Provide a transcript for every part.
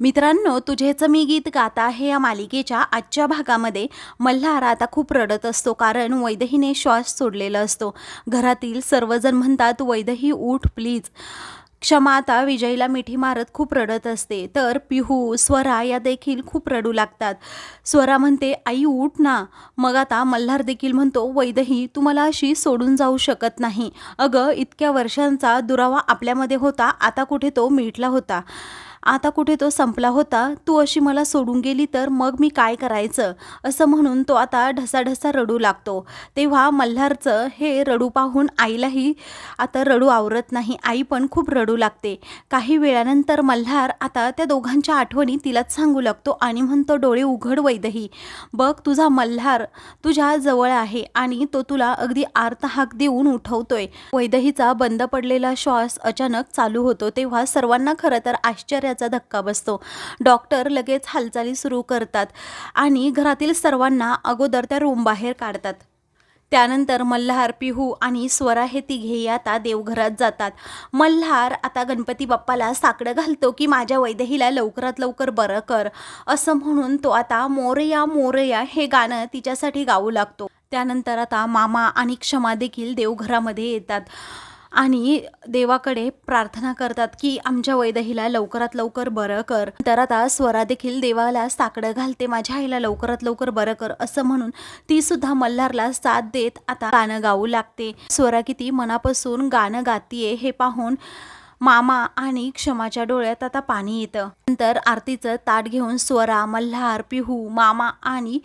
मित्रांनो तुझेच मी गीत गाता आहे या मालिकेच्या आजच्या भागामध्ये. मल्हार आता खूप रडत असतो कारण वैदहीने श्वास सोडलेला असतो. घरातील सर्वजण म्हणतात वैदही उठ प्लीज क्षमा आता विजयीला मिठी मारत खूप रडत असते. तर पिहू स्वरा या देखील खूप रडू लागतात. स्वरा म्हणते आई उठ ना. मग आता मल्हार देखील म्हणतो वैदही तू मला अशी सोडून जाऊ शकत नाही. अगं इतक्या वर्षांचा दुरावा आपल्यामध्ये होता आता कुठे तो मिटला होता. आता कुठे तो संपला होता तू अशी मला सोडून गेली तर मग मी काय करायचं? असं म्हणून तो आता ढसाढसा रडू लागतो. तेव्हा मल्हारचं हे रडू पाहून आईलाही आता रडू आवरत नाही आई पण खूप रडू लागते. काही वेळानंतर मल्हार आता त्या दोघांच्या आठवणी तिलाच सांगू लागतो आणि म्हणतो डोळे उघड वैदही. बघ तुझा मल्हार तुझ्या जवळ आहे आणि तो तुला अगदी आर्त हाक देऊन उठवतोय. वैदहीचा बंद पडलेला श्वास अचानक चालू होतो तेव्हा सर्वांना खरं तर आश्चर्य आश्चर्याचा धक्का बसतो. डॉक्टर लगेच हालचाली सुरू करतात आणि घरातील सर्वांना अगोदर त्या रूम बाहेर काढतात. त्यानंतर मल्हार पिहू आणि स्वरा हे तिघेही आता देवघरात जातात. मल्हार आता गणपती बाप्पाला साकडं घालतो की माझ्या वैदेहीला लवकरात लवकर बरं कर. असं म्हणून तो आता मोरया मोरया हे गाणं तिच्यासाठी गाऊ लागतो. त्यानंतर आता मामा आणि क्षमा देखील देवघरामध्ये येतात. आणि देवाकडे प्रार्थना करतात की आमच्या वैदहीला लवकरात लवकर बरं कर. तर आता स्वरा देखील देवाला साकडं घालते माझ्या आईला लवकरात लवकर बरं कर असं म्हणून ती सुद्धा मल्हारला साथ देत आता गाणं गाऊ लागते. स्वरा किती मनापासून गाणं गातीये हे पाहून मामा आणि क्षमाच्या डोळ्यात आता पाणी येतं. नंतर आरतीचं ताट घेऊन स्वरा मल्हार पिहू मामा आणि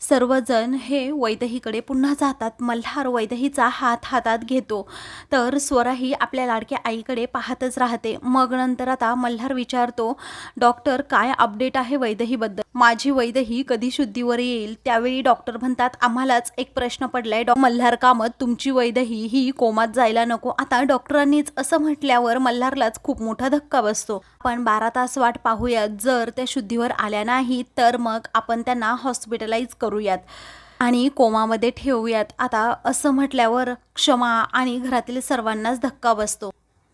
सर्वजण हे वैदहीकडे पुन्हा जातात. मल्हार वैदहीचा हात हातात घेतो. तर स्वराही आपल्या लाडक्या आईकडे पाहतच राहते. मग नंतर आता मल्हार विचारतो डॉक्टर काय अपडेट आहे वैदहीबद्दल? माझी वैदही कधी शुद्धीवर येईल? त्यावेळी डॉक्टर म्हणतात आम्हालाच एक प्रश्न पडलाय. डॉ मल्हार कामत तुमची वैदही ही कोमात जायला नको. आता डॉक्टरांनीच असं म्हटल्यावर मल्हारलाच खूप मोठा धक्का बसतो. पण बारा तास वाट पाहूयात. जर त्या शुद्धीवर आल्या नाही तर मग आपण त्यांना हॉस्पिटलाइज करूयात. आणि कोमामध्ये ठेवूयात. आता असं म्हटल्यावर क्षमा आणि घरातील सर्वांनाच धक्का बसतो.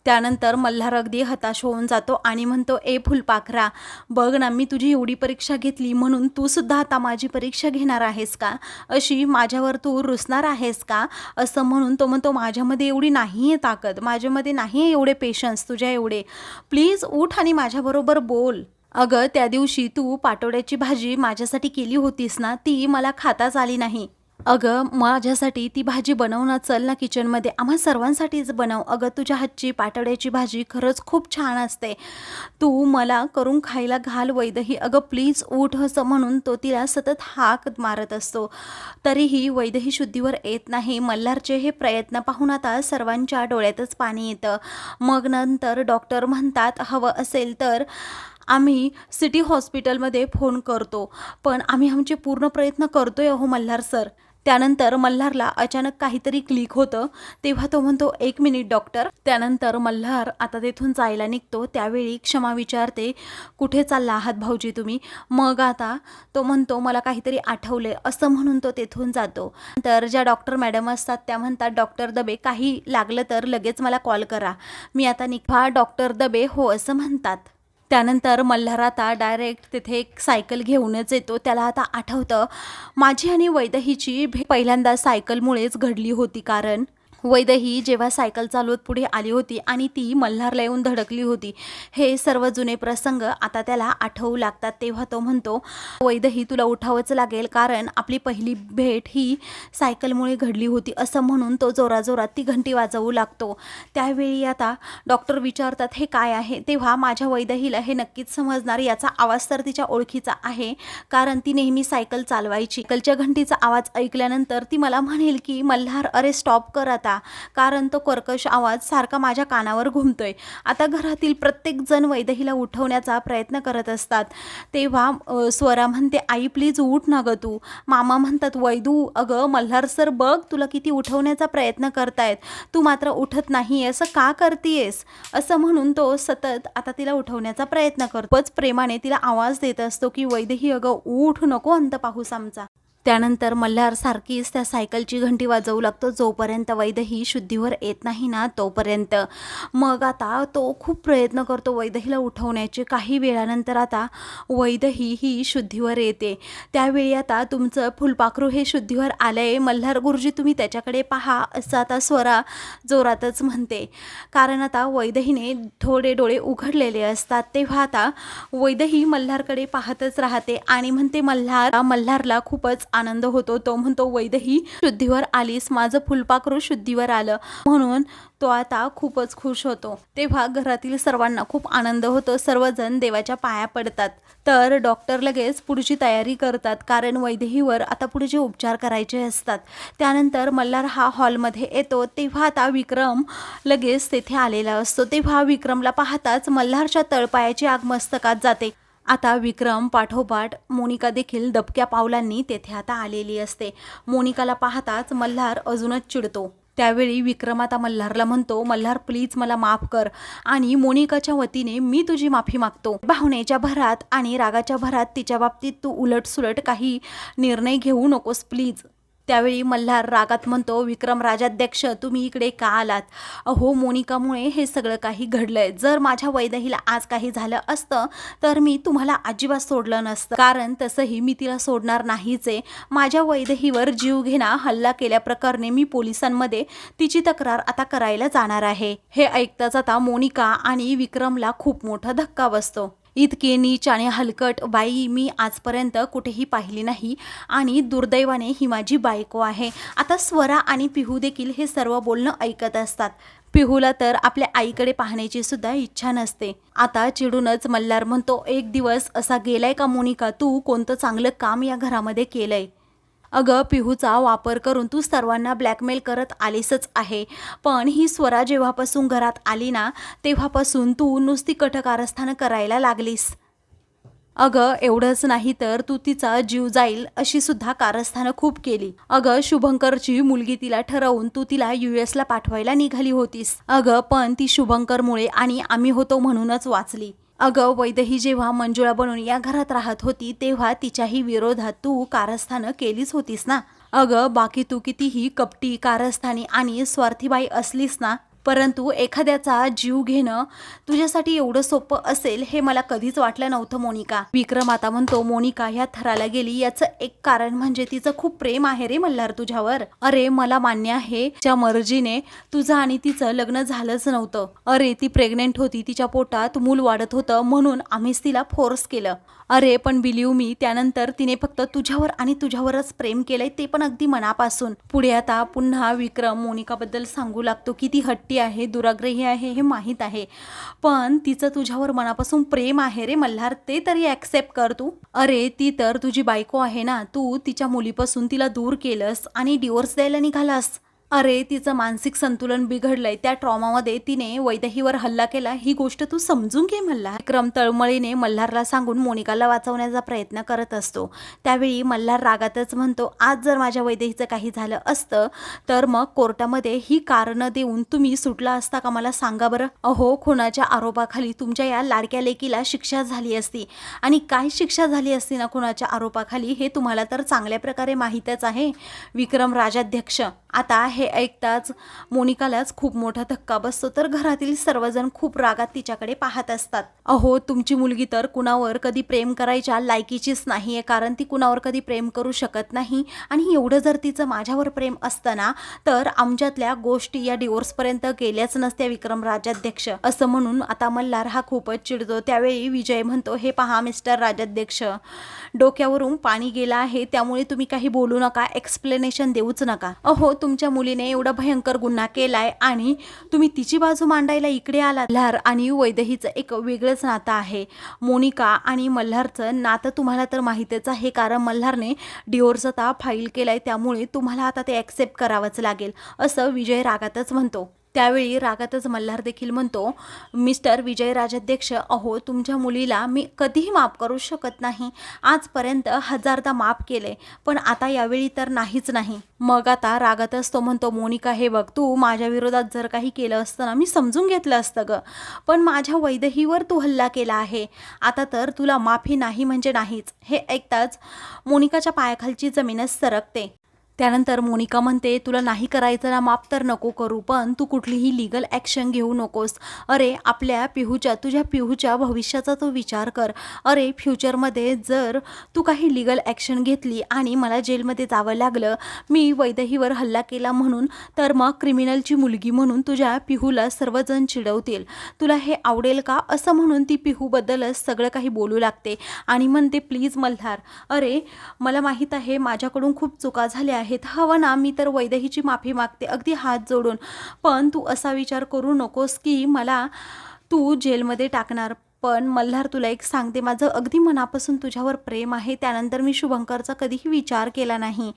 त्यानंतर मल्हार अगदी हताश होऊन जातो आणि म्हणतो ए फुलपाखरा बघ ना मी तुझी एवढी परीक्षा घेतली म्हणून तू सुद्धा आता माझी परीक्षा घेणार आहेस का? अशी माझ्यावर तू रुसणार आहेस का? असं म्हणून तो म्हणतो माझ्यामध्ये एवढी नाही आहे ताकद. माझ्यामध्ये नाही आहे एवढे पेशन्स तुझ्या एवढे. प्लीज उठ आणि माझ्याबरोबर बोल. अगं त्या दिवशी तू पाटोड्याची भाजी माझ्यासाठी केली होतीस ना ती मला खाताच आली नाही. अगं माझ्यासाठी ती भाजी बनव ना चल ना किचनमध्ये. आम्हा सर्वांसाठीच बनव. अगं तुझ्या हातची पाटोड्याची भाजी खरंच खूप छान असते. तू मला करून खायला घाल वैदही. अगं प्लीज उठ असं म्हणून तो तिला सतत हाक मारत असतो. तरीही वैदही शुद्धीवर येत नाही. मल्हारचे हे प्रयत्न पाहून आता सर्वांच्या डोळ्यातच पाणी येतं. मग नंतर डॉक्टर म्हणतात हवं असेल तर आम्ही सिटी हॉस्पिटलमध्ये फोन करतो. पण आम्ही आमचे पूर्ण प्रयत्न करतोय अहो मल्हार सर. त्यानंतर मल्हारला अचानक काहीतरी क्लिक होतं. तेव्हा तो म्हणतो एक मिनिट डॉक्टर त्यानंतर मल्हार आता तेथून जायला निघतो. त्यावेळी क्षमा विचारते कुठे चालला आहात भाऊजी तुम्ही? मग आता तो म्हणतो मला काहीतरी आठवले असं म्हणून तो तेथून जातो. तर ज्या डॉक्टर मॅडम असतात त्या म्हणतात डॉक्टर दबे काही लागलं तर लगेच मला कॉल करा. मी आता निघा. डॉक्टर दबे हो असं म्हणतात. त्यानंतर मल्हार आता डायरेक्ट तिथे एक सायकल घेऊनच येतो. त्याला आता आठवतं माझी आणि वैदहीची भे पहिल्यांदा सायकलमुळेच घडली होती कारण वैदही जेव्हा सायकल चालवत पुढे आली होती आणि ती मल्हारला येऊन धडकली होती हे सर्व जुने प्रसंग आता त्याला आठवू लागतात तेव्हा तो म्हणतो वैदही तुला उठावंच लागेल कारण आपली पहिली भेट ही सायकलमुळे घडली होती असं म्हणून तो जोराजोरात ती घंटी वाजवू लागतो. त्यावेळी आता डॉक्टर विचारतात हे काय आहे? तेव्हा माझ्या वैदहीला हे नक्कीच समजणार याचा आवाज तर तिच्या ओळखीचा आहे कारण ती नेहमी सायकल चालवायची. सायकलच्या घंटीचा आवाज ऐकल्यानंतर ती मला म्हणेल की मल्हार अरे स्टॉप कर आता. कारण तो कर्कश आवाज सारखा माझ्या कानावर घुमतोय. आता घरातील प्रत्येक जण वैदहीला उठवण्याचा प्रयत्न करत असतात. तेव्हा स्वरा म्हणते आई प्लीज उठ ना गं तू. मामा म्हणतात वैदू अगं मल्हार सर बघ तुला किती उठवण्याचा प्रयत्न करतायत. तू मात्र उठत नाही असं का करतीयेस? असं म्हणून तो सतत आता तिला उठवण्याचा प्रयत्न करतोच प्रेमाने तिला आवाज देत असतो की वैदेही अगं उठ नको अंत पाहूस आमचा. त्यानंतर मल्हार सारखीच त्या सायकलची घंटी वाजवू लागतो. जोपर्यंत वैदही शुद्धीवर येत नाही ना तोपर्यंत. मग आता तो खूप प्रयत्न करतो वैदहीला उठवण्याचे. काही वेळानंतर आता वैदही ही शुद्धीवर येते. त्यावेळी आता तुमचं फुलपाखरू हे शुद्धीवर आलं आहे मल्हार गुरुजी तुम्ही त्याच्याकडे पहा असं आता स्वरा जोरातच म्हणते. कारण आता वैदहीने थोडे डोळे उघडलेले असतात. तेव्हा आता वैदही मल्हारकडे पाहतच राहते आणि म्हणते मल्हार मल्हारला खूपच आनंद होतो. तो म्हणतो वैदही शुद्धीवर आलीस माझं फुलपाखरू शुद्धीवर आलं. म्हणून तो आता खूपच खुश होतो. तेव्हा घरातील सर्वांना खूप आनंद होतो. सर्वजण देवाच्या पाया पडतात. तर डॉक्टर लगेच पुढची तयारी करतात कारण वैदेहीवर आता पुढचे उपचार करायचे असतात त्यानंतर मल्हार हा हॉलमध्ये येतो. तेव्हा आता विक्रम लगेच तेथे आलेला असतो. तेव्हा विक्रमला पाहताच मल्हारच्या तळपायाची आग मस्तकात जाते. आता विक्रम पाठोपाठ मोनिका देखील दबक्या पावलांनी तेथे आता आलेली असते. मोनिकाला पाहताच मल्हार अजूनच चिडतो. त्यावेळी विक्रम आता मल्हारला म्हणतो मल्हार प्लीज मला माफ कर आणि मोनिकाच्या वतीने मी तुझी माफी मागतो. भावनेच्या भरात आणि रागाच्या भरात तिच्या बाबतीत तू उलटसुलट काही निर्णय घेऊ नकोस प्लीज त्यावेळी मल्हार रागात म्हणतो विक्रम राजाध्यक्ष तुम्ही इकडे का आलात? अहो मोनिकामुळे हे सगळं काही घडलंय. जर माझ्या वैदहीला आज काही झालं असतं तर मी तुम्हाला अजिबात सोडलं नसतं. कारण तसंही मी तिला सोडणार नाहीच आहे. माझ्या वैदहीवर जीवघेणा हल्ला केल्याप्रकरणे मी पोलिसांमध्ये तिची तक्रार आता करायला जाणार आहे. हे ऐकताच आता मोनिका आणि विक्रमला खूप मोठा धक्का बसतो. इतके नीच आणि हलकट बाई मी आजपर्यंत कुठेही पाहिली नाही आणि दुर्दैवाने ही माझी बायको आहे. आता स्वरा आणि पिहू देखील हे सर्व बोलणं ऐकत असतात. पिहूला तर आपल्या आईकडे पाहण्याची सुद्धा इच्छा नसते. आता चिडूनच मल्हार म्हणतो एक दिवस असा गेलाय का मोनिका? तू कोणतं चांगलं काम या घरामध्ये केलंय? अगं पिहूचा वापर करून तू सर्वांना ब्लॅकमेल करत आलीसच आहे. पण ही स्वरा जेव्हापासून घरात आली ना तेव्हापासून तू नुसती कटकारस्थानं करायला लागलीस. अगं एवढंच नाही तर तू तिचा जीव जाईल अशी सुद्धा कारस्थानं खूप केली. अगं शुभंकरची मुलगी तिला ठरवून तू तिला युएसला पाठवायला निघाली होतीस. अगं पण ती शुभंकरमुळे आणि आम्ही होतो म्हणूनच वाचली. अगं वैदही जेव्हा मंजुळा बनून या घरात राहत होती तेव्हा तिच्याही विरोधात तू कारस्थानं केलीच होतीस ना? अगं बाकी तू कितीही कपटी कारस्थानी आणि स्वार्थीबाई असलीस ना परंतु एखाद्याचा जीव घेणं तुझ्यासाठी एवढं सोपं असेल हे मला कधीच वाटलं नव्हतं मोनिका. विक्रम आता म्हणतो मोनिका ह्या थराला गेली. याचं एक कारण म्हणजे तिचं खूप प्रेम आहे रे मल्हार तुझ्यावर. अरे मला मान्य आहे त्या मर्जीने तुझं आणि तिचं लग्न झालंच नव्हतं. अरे ती प्रेग्नेंट होती तिच्या पोटात मूल वाढत होतं म्हणून आम्हीच तिला फोर्स केलं. अरे पण बिलीव मी त्यानंतर तिने फक्त तुझ्यावर आणि तुझ्यावरच प्रेम केलंय ते पण अगदी मनापासून. पुढे आता पुन्हा विक्रम मोनिकाबद्दल सांगू लागतो की ती हट्टी आहे दुराग्रही आहे हे माहीत आहे. पण तिचं तुझ्यावर मनापासून प्रेम आहे रे मल्हार ते तरी ॲक्सेप्ट कर तू. अरे ती तर तुझी बायको आहे ना तू तिच्या मुलीपासून तिला दूर केलंस आणि डिवोर्स द्यायला निघालास. अरे तिचं मानसिक संतुलन बिघडलंय. त्या ट्रॉमामध्ये तिने वैदहीवर हल्ला केला. ही गोष्ट तू समजून घे मल्हार. विक्रम तळमळीने मल्हारला सांगून मोनिकाला वाचवण्याचा प्रयत्न करत असतो. त्यावेळी मल्हार रागातच म्हणतो आज जर माझ्या वैदेहीचं काही झालं असतं तर मग कोर्टामध्ये ही कारणं देऊन तुम्ही सुटला असता का मला सांगा बरं. अहो खुनाच्या आरोपाखाली तुमच्या या लाडक्या लेकीला शिक्षा झाली असती. आणि काय शिक्षा झाली असती ना खुनाच्या आरोपाखाली हे तुम्हाला तर चांगल्या प्रकारे माहीतच आहे. विक्रम राजाध्यक्ष आता हे ऐकताच मोनिकालाच खूप मोठा धक्का बसतो. तर घरातील सर्वजण खूप रागात तिच्याकडे पाहत असतात. अहो तुमची मुलगी तर कुणावर कधी प्रेम करायच्या लायकीचीच नाहीये कारण ती कुणावर कधी प्रेम करू शकत नाही. आणि एवढं जर तिचं माझ्यावर प्रेम असताना तर आमच्यातल्या गोष्टी या डिवोर्सपर्यंत गेल्याच नसत्या विक्रम राजाध्यक्ष असं म्हणून आता मल्हार हा खूपच चिडतो. त्यावेळी विजय म्हणतो हे पहा मिस्टर राजाध्यक्ष डोक्यावरून पाणी गेलं आहे त्यामुळे तुम्ही काही बोलू नका एक्सप्लेनेशन देऊच नका. अहो तुमच्या मुलीने एवढा भयंकर गुन्हा केलाय आणि तुम्ही तिची बाजू मांडायला इकडे आला मल्हार आणि वैदहीचं एक वेगळंच नातं आहे. मोनिका आणि मल्हारचं नातं तुम्हाला तर माहितीच आहे कारण मल्हारने डिओरचा आता फाईल केलाय त्यामुळे तुम्हाला आता ते ॲक्सेप्ट करावंच लागेल असं विजय रागातच म्हणतो. त्यावेळी रागातच मल्हार देखील म्हणतो मिस्टर विजय राजाध्यक्ष अहो तुमच्या मुलीला मी कधीही माफ करू शकत नाही. आजपर्यंत हजारदा माफ केले पण आता यावेळी तर नाहीच नाही. मग आता रागातच तो म्हणतो मोनिका हे बघ तू माझ्या विरोधात जर काही केलं असतं ना मी समजून घेतलं असतं ग. पण माझ्या वैदहीवर तू हल्ला केला आहे. आता तर तुला माफी नाही म्हणजे नाहीच. हे ऐकताच मोनिकाच्या पायाखालची जमीनच सरकते. त्यानंतर मोनिका म्हणते तुला नाही करायचं ना माफ तर नको करू पण तू कुठलीही लिगल ॲक्शन घेऊ नकोस. अरे आपल्या पिहूच्या तुझ्या पिहूच्या भविष्याचा तो विचार कर. अरे फ्युचरमध्ये जर तू काही लिगल ॲक्शन घेतली आणि मला जेलमध्ये जावं लागलं मी वैदहीवर हल्ला केला म्हणून तर मग क्रिमिनलची मुलगी म्हणून तुझ्या पिहूला सर्वजण चिडवतील. तुला हे आवडेल का? असं म्हणून ती पिहूबद्दलच सगळं काही बोलू लागते आणि म्हणते प्लीज मल्हार अरे मला माहीत आहे माझ्याकडून खूप चुका झाल्या आहेत. हवं ना मी तर वैदेहीची माफी मागते. अगदी हात जोडून. पण तू असा विचार करू नकोस की मला तू जेलमध्ये टाकणार. पण मल्हार तुला एक सांगते. माझं अगदी मनापासून तुझ्यावर प्रेम आहे. त्यानंतर मी शुभंकरचा कधीही विचार केला नाही.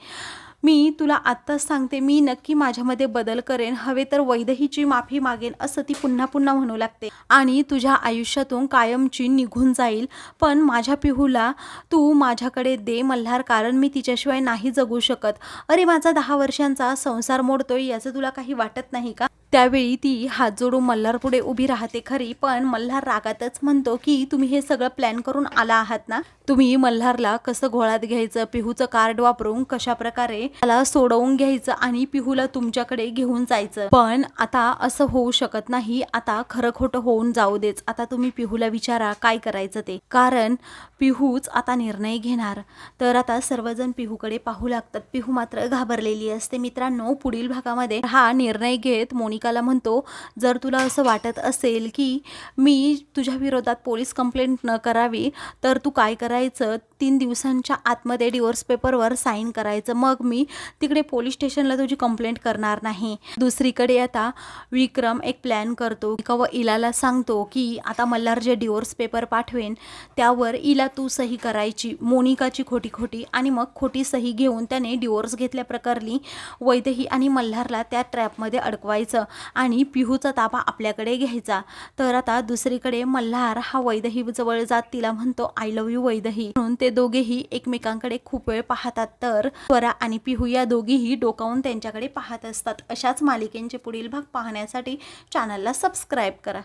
मी तुला आत्ताच सांगते मी नक्की माझ्यामध्ये बदल करेन हवे तर वैदहीची माफी मागेन असं ती पुन्हा पुन्हा म्हणू लागते. आणि तुझ्या आयुष्यातून कायमची निघून जाईल पण माझ्या पिहूला तू माझ्याकडे दे मल्हार कारण मी तिच्याशिवाय नाही जगू शकत. अरे माझा दहा वर्षांचा संसार मोडतोय याचं तुला काही वाटत नाही का? त्यावेळी ती हात जोडून मल्हार पुढे उभी राहते खरी पण मल्हार रागातच म्हणतो की तुम्ही हे सगळं प्लॅन करून आला आहात ना? तुम्ही मल्हारला कसं घोळात घ्यायचं? पिहूचं कार्ड वापरून कशा प्रकारे त्याला सोडवून घ्यायचं आणि पिहूला तुमच्याकडे घेऊन जायचं? पण आता असं होऊ शकत नाही. आता खरं खोटं होऊन जाऊ देच. आता तुम्ही पिहूला विचारा काय करायचं ते? कारण पिहूच आता निर्णय घेणार. तर आता सर्वजण पिहूकडे पाहू लागतात. पिहू मात्र घाबरलेली असते. मित्रांनो पुढील भागामध्ये हा निर्णय घेत मोनिकाला म्हणतो जर तुला असं वाटत असेल की मी तुझ्या विरोधात पोलीस कंप्लेंट न करावी तर तू काय करायचं? तीन दिवसांच्या आतमध्ये डिवोर्स पेपरवर साईन करायचं. मग मी तिकडे पोलीस स्टेशनला तुझी कंप्लेंट करणार नाही. दुसरीकडे आता विक्रम एक प्लॅन करतो. का व इलाला सांगतो की आता मल्हार जे डिवोर्स पेपर पाठवेन त्यावर इला तू सही करायची. मोनिकाची खोटी खोटी आणि मग खोटी सही घेऊन त्याने डिवोर्स घेतल्या प्रकारली आणि मल्हारला त्या ट्रॅपमध्ये अडकवायचं आणि पिहूचा ताबा आपल्याकडे घ्यायचा. तर आता दुसरीकडे मल्हार हा वैदही जवळ जात तिला म्हणतो आय लव्ह यू वैदही. म्हणून ते दोघेही एकमेकांकडे खूप वेळ पाहतात. तर स्वरा आणि पिहू या दोघेही डोकावून त्यांच्याकडे पाहत असतात. अशाच मालिकेंचे पुढील भाग पाहण्यासाठी चॅनलला सबस्क्राईब करा.